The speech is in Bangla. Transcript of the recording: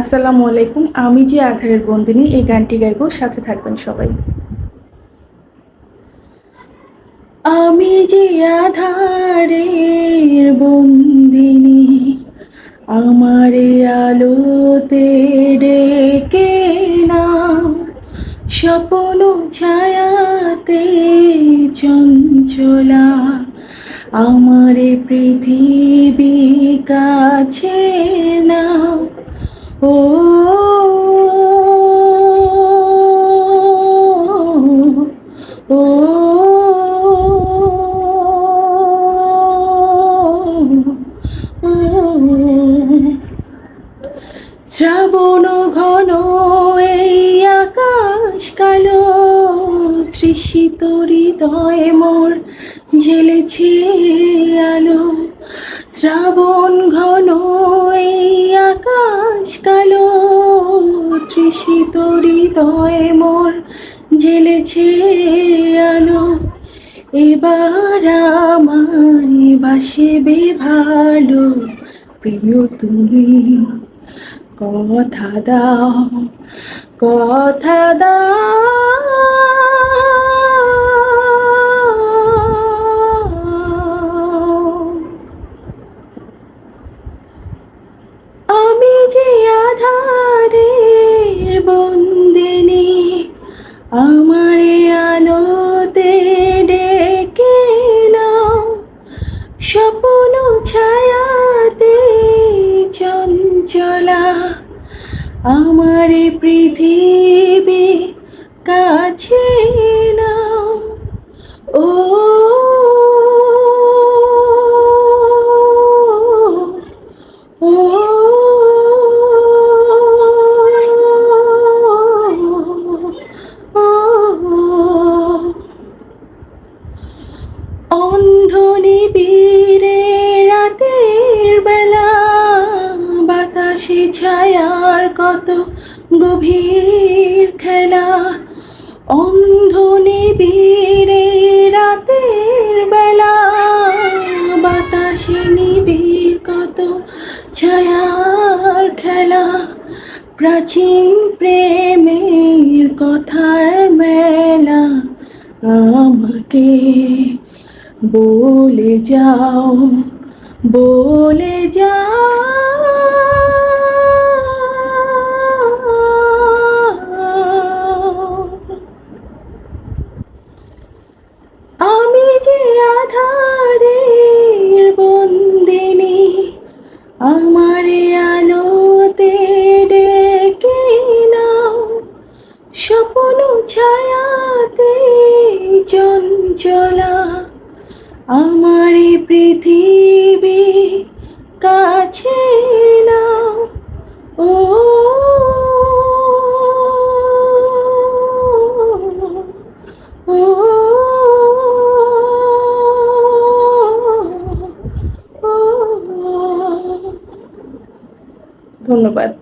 আসসালামু আলাইকুম, আমি যে আধারের বন্দিনী, এই গানটি গাইব, সাথে থাকবেন সবাই। আমি যে আধারের বন্দিনী, আমার আলোতে ডেকে নাও স্বপ্ন ছায়াতে চঞ্চলা, আমার পৃথিবী কাছে নাও। ও ও শ্রাবণ ঘন এই আকাশ কালো তৃষিত হৃদয় মোর ঝেলেছে আলো। শ্রাবণ ঘন তৃষিত হৃদয়ে মোর জেলেছে আলো। এবার আমায় বাসেবে ভালো। প্রিয় তুমি, কথা দাও কথা দাও। আমার পৃথিবী কাছে নাও। ও অন্ধনি বীরে রাতের বেলা বাতাসে ছায়ার কত গভীর খেলা। অন্ধনি বীরে রাতের বেলা, বাতাসে নিবিড় কত ছায়ার খেলা। প্রাচীন প্রেমের কথার মেলা, আমাকে বলে যাও বলে যাও। আধারের বন্দিনী আমার আলোতে ডেকে নাও। স্বপ্ন ছায়াতে চঞ্চলা আমার পৃথিবী ধন্যবাদ।